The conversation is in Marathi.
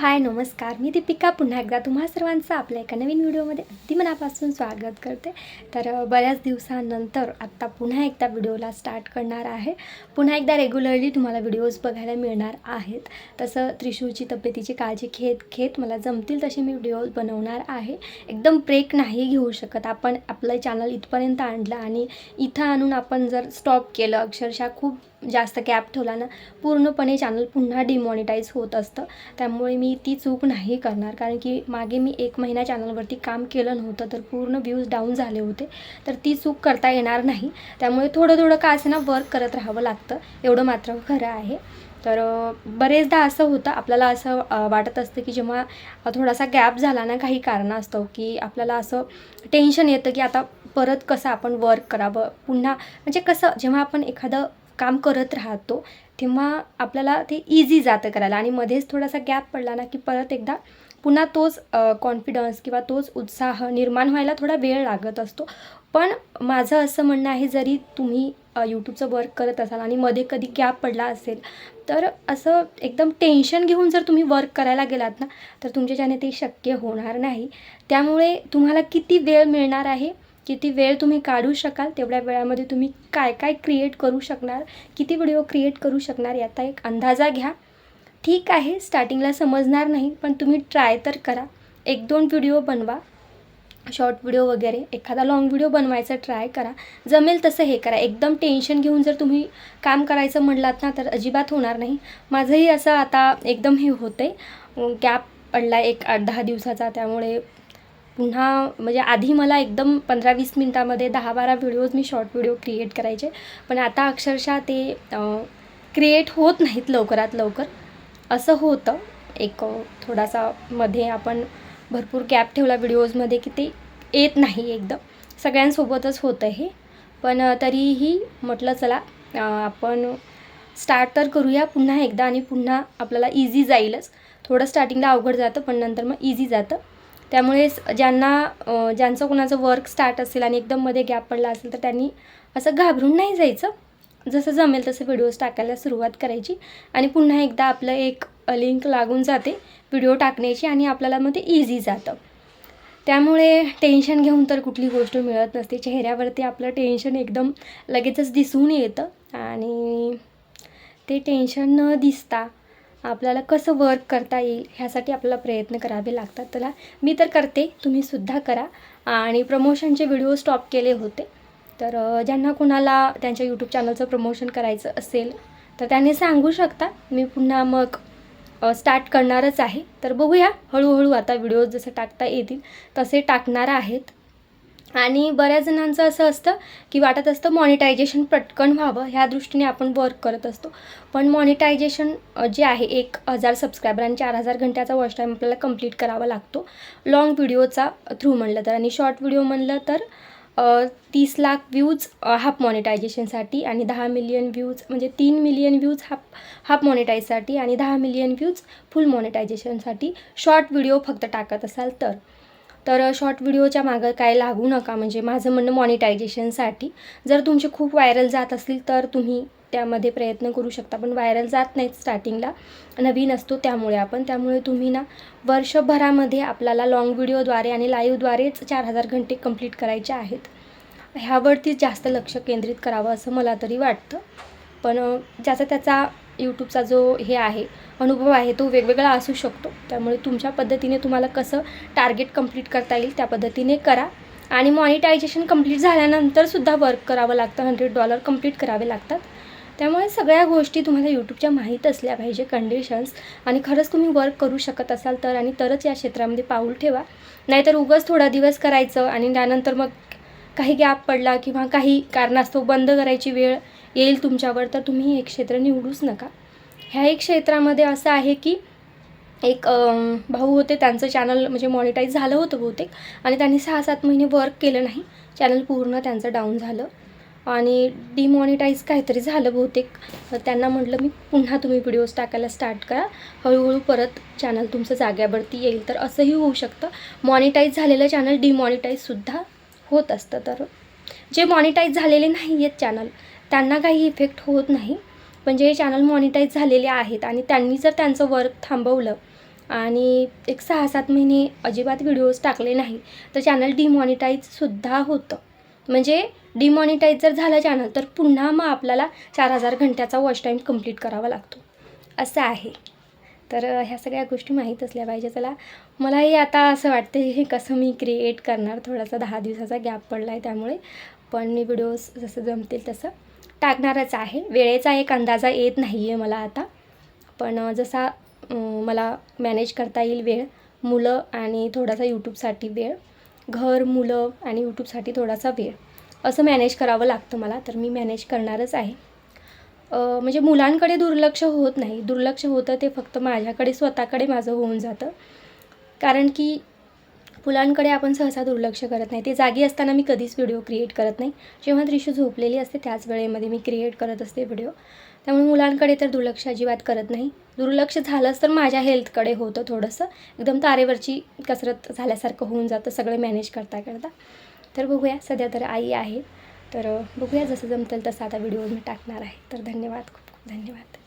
हाय नमस्कार. मी दीपिका. पुन्हा एकदा तुम्हा सर्वांचं आपल्या एका नवीन व्हिडिओमध्ये अगदी मनापासून स्वागत करते. तर बऱ्याच दिवसानंतर आत्ता पुन्हा एकदा व्हिडिओला स्टार्ट करणार आहे. पुन्हा एकदा रेग्युलरली तुम्हाला व्हिडिओज बघायला मिळणार आहेत. तसं त्रिशूरची तब्येतीची काळजी घेत घेत मला जमतील तसे मी व्हिडिओज बनवणार आहे. एकदम ब्रेक नाही घेऊ शकत. आपण आपलं चॅनल इथपर्यंत आणलं आणि इथं आणून आपण जर स्टॉप केलं अक्षरशः खूप जास्त गॅप ठेवला ना पूर्णपणे चॅनल पुन्हा डिमॉनिटाईज होत असतं. त्यामुळे मी ती चूक नाही करणार. कारण की मागे मी एक महिना चॅनलवरती काम केलं नव्हतं तर पूर्ण व्ह्यूज डाऊन झाले होते. तर ती चूक करता येणार नाही. त्यामुळे थोडं थोडं का असे ना वर्क करत राहावं लागतं. एवढं मात्र खरं आहे. तर बरेचदा असं होतं. आपल्याला असं वाटत असतं की जेव्हा थोडासा गॅप झाला ना काही कारणास्तव की आपल्याला असं टेन्शन येतं की आता परत कसं आपण वर्क करावं? पुन्हा म्हणजे कसं जेव्हा आपण एखादं काम करत राहतो तेव्हा आपल्याला ते इझी जातं करायला. आणि मध्येच थोडासा गॅप पडला ना की परत एकदा पुन्हा तोच कॉन्फिडन्स किंवा तोच उत्साह निर्माण व्हायला थोडा वेळ लागत असतो. पण माझं असं म्हणणं आहे जरी तुम्ही यूट्यूबचं वर्क करत असाल आणि मध्ये कधी गॅप पडला असेल तर असं एकदम टेन्शन घेऊन जर तुम्ही वर्क करायला गेलात ना तर तुमच्याच्याने ते शक्य होणार नाही. त्यामुळे तुम्हाला किती वेळ मिळणार आहे किती वेळ तुम्ही काढू शकाल तेवढ्या वेळामध्ये तुम्ही काय काय क्रिएट करू शकणार किती व्हिडिओ क्रिएट करू शकणार याचा एक अंदाजा घ्या. ठीक आहे स्टार्टिंगला समजणार नाही पण तुम्ही ट्राय तर करा. एक दोन व्हिडिओ बनवा शॉर्ट व्हिडिओ वगैरे. एखादा लॉंग व्हिडिओ बनवायचा ट्राय करा. जमेल तसं हे करा. एकदम टेन्शन घेऊन जर तुम्ही काम करायचं म्हणलात ना तर अजिबात होणार नाही. माझंही असं आता एकदम हे होतं आहे गॅप पडला एक आठ दहा दिवसाचा त्यामुळे पुन्हा म्हणजे आधी मला एकदम पंधरा वीस मिनटामध्ये दहा बारा व्हिडिओज मी शॉर्ट व्हिडिओ क्रिएट करायचे. पण आता अक्षरशः ते क्रिएट होत नाहीत लवकरात लवकर. असं होतं. एक थोडासा मध्ये आपण भरपूर गॅप ठेवला व्हिडिओजमध्ये की ते येत नाही एकदम. सगळ्यांसोबतच होतं हे. पण तरीही म्हटलं चला आपण स्टार्ट तर करूया पुन्हा एकदा आणि पुन्हा आपल्याला इझी जाईलच. थोडं स्टार्टिंगला अवघड जातं पण नंतर मग इझी जातं. त्यामुळे ज्यांना ज्यांचं कोणाचं वर्क स्टार्ट असेल आणि एकदम मध्ये गॅप पडला असेल तर त्यांनी असं घाबरून नाही जायचं. जसं जमेल तसं व्हिडिओज टाकायला सुरुवात करायची. आणि पुन्हा एकदा आपलं एक लिंक लागून जाते व्हिडिओ टाकण्याची आणि आपल्याला मग ते इझी जातं. त्यामुळे टेन्शन घेऊन तर कुठली गोष्ट मिळत नसते. चेहऱ्यावरती आपलं टेन्शन एकदम लगेचच दिसून येतं. आणि ते टेन्शन न दिसता आपल्याला कसं वर्क करता येईल ह्यासाठी आपल्याला प्रयत्न करावे लागतात. त्याला मी तर करते तुम्हीसुद्धा करा. आणि प्रमोशनचे व्हिडिओ स्टॉप केले होते. तर ज्यांना कोणाला त्यांच्या यूट्यूब चॅनलचं प्रमोशन करायचं असेल तर त्यांनी सांगू शकता. मी पुन्हा मग स्टार्ट करणारच आहे. तर बघूया हळूहळू आता व्हिडिओज जसं टाकता येतील तसे टाकणार आहेत. आणि बऱ्याच जणांचं असं असतं की वाटत असतं मॉनिटायझेशन पटकन व्हावं ह्या दृष्टीने आपण वर्क करत असतो. पण मॉनिटायझेशन जे आहे एक हजार सबस्क्रायबर आणि चार हजार घंट्याचा वॉच टाईम आपल्याला कंप्लीट करावा लागतो. लाँग व्हिडिओचा थ्रू म्हणलं तर. आणि शॉर्ट व्हिडिओ म्हणलं तर तीस लाख व्ह्यूज हाफ मॉनिटायझेशनसाठी आणि दहा मिलियन व्ह्यूज म्हणजे तीन मिलियन व्ह्यूज हाफ हाफ मॉनिटाईजसाठी आणि दहा मिलियन व्ह्यूज फुल मॉनिटायझेशनसाठी शॉर्ट व्हिडिओ फक्त टाकत असाल तर. तर शॉर्ट व्हिडिओच्या मागं काय लागू नका. म्हणजे माझं म्हणणं मॉनिटायझेशनसाठी जर तुमचे खूप व्हायरल जात असतील तर तुम्ही त्यामध्ये प्रयत्न करू शकता. पण व्हायरल जात नाहीत स्टार्टिंगला नवीन असतो त्यामुळे आपण. त्यामुळे तुम्ही ना वर्षभरामध्ये आपल्याला लाँग व्हिडिओद्वारे आणि लाईव्हद्वारेच चार हजार घंटे कंप्लीट करायचे आहेत. ह्यावरतीच जास्त लक्ष केंद्रित करावं असं मला तरी वाटतं. पण ज्याचा त्याचा यूट्यूबचा जो हे आहे अनुभव आहे तो वेगवेगळा असू शकतो. त्यामुळे तुमच्या पद्धतीने तुम्हाला कसं टार्गेट कंप्लीट करता येईल त्या पद्धतीने करा. आणि मॉनिटायझेशन कंप्लीट झाल्यानंतरसुद्धा वर्क करावं लागतं हंड्रेड डॉलर कंप्लीट करावे लागतात. त्यामुळे सगळ्या गोष्टी तुम्हाला यूट्यूबच्या माहीत असल्या पाहिजे कंडिशन्स आणि खरंच तुम्ही वर्क करू शकत असाल तर आणि तरच या क्षेत्रामध्ये पाऊल ठेवा. नाहीतर उगाच थोडा दिवस करायचं आणि त्यानंतर मग काही गॅप पडला किंवा काही कारणास्तव बंद करायची वेळ येईल तुमच्यावर तर तुम्ही हे क्षेत्र निवडूच नका. ह्या एक क्षेत्रामध्ये असं आहे की एक भाऊ होते त्यांचं चॅनल म्हणजे मॉनिटाईज झालं होतं बहुतेक आणि त्यांनी सहा सात महिने वर्क केलं नाही. चॅनल पूर्ण त्यांचं डाऊन झालं आणि डिमॉनिटाईज काहीतरी झालं बहुतेक. त्यांना म्हटलं मी पुन्हा तुम्ही व्हिडिओज टाकायला स्टार्ट करा. हळूहळू परत चॅनल तुमचं जाग्यावरती येईल. तर असंही होऊ शकतं. मॉनिटाईज झालेलं चॅनल डिमॉनिटाईजसुद्धा होत असतं. तर जे मॉनिटाईज झालेले नाही आहेत चॅनल त्यांना काही इफेक्ट होत नाही. पण जे चॅनल मॉनिटाईज झालेले आहेत आणि त्यांनी जर त्यांचं वर्क थांबवलं आणि एक सहा सात महिने अजिबात व्हिडिओज टाकले नाही तर चॅनल डिमॉनिटाईजसुद्धा होतं. म्हणजे डिमॉनिटाईज जर झालं चॅनल तर पुन्हा मग आपल्याला चार हजार घंट्याचा वॉच टाईम कंप्लीट करावा लागतो. असं आहे. तर ह्या सगळ्या गोष्टी माहीत असल्या पाहिजे. चला मलाही आता असं वाटतं हे कसं मी क्रिएट करणार. थोडासा दहा दिवसाचा गॅप पडला आहे त्यामुळे. पण मी व्हिडिओज जसं जमतील तसं टाकणारच आहे. वेळेचा एक अंदाजा येत नाही आहे मला आता. पण जसा मला मॅनेज करता येईल वेळ मुलं आणि थोडासा यूट्यूबसाठी वेळ घर मुलं आणि यूट्यूबसाठी थोडासा वेळ असं मॅनेज करावं लागतं मला. तर मी मॅनेज करणारच आहे. म्हणजे मुलांकडे दुर्लक्ष होत नाही. दुर्लक्ष होतं ते फक्त माझ्याकडे स्वतःकडे माझं होऊन जातं. कारण की मुलांकडे आपण सहसा दुर्लक्ष करत नाही. ते जागी असताना मी कधीच व्हिडिओ क्रिएट करत नाही. जेव्हा त्रिशू झोपलेली असते त्याच वेळेमध्ये मी क्रिएट करत असते व्हिडिओ त्यामुळे मुलांकडे तर दुर्लक्ष अजिबात करत नाही. दुर्लक्ष झालंच तर माझ्या हेल्थकडे होतं थोडंसं. एकदम तारेवरची कसरत झाल्यासारखं होऊन जातं सगळं मॅनेज करता करता तर बघूया सध्या तर आई आहे. तर बघूया जसं जमतं तसं आता व्हिडिओ मी टाकणार आहे. तर धन्यवाद खूप खूप धन्यवाद.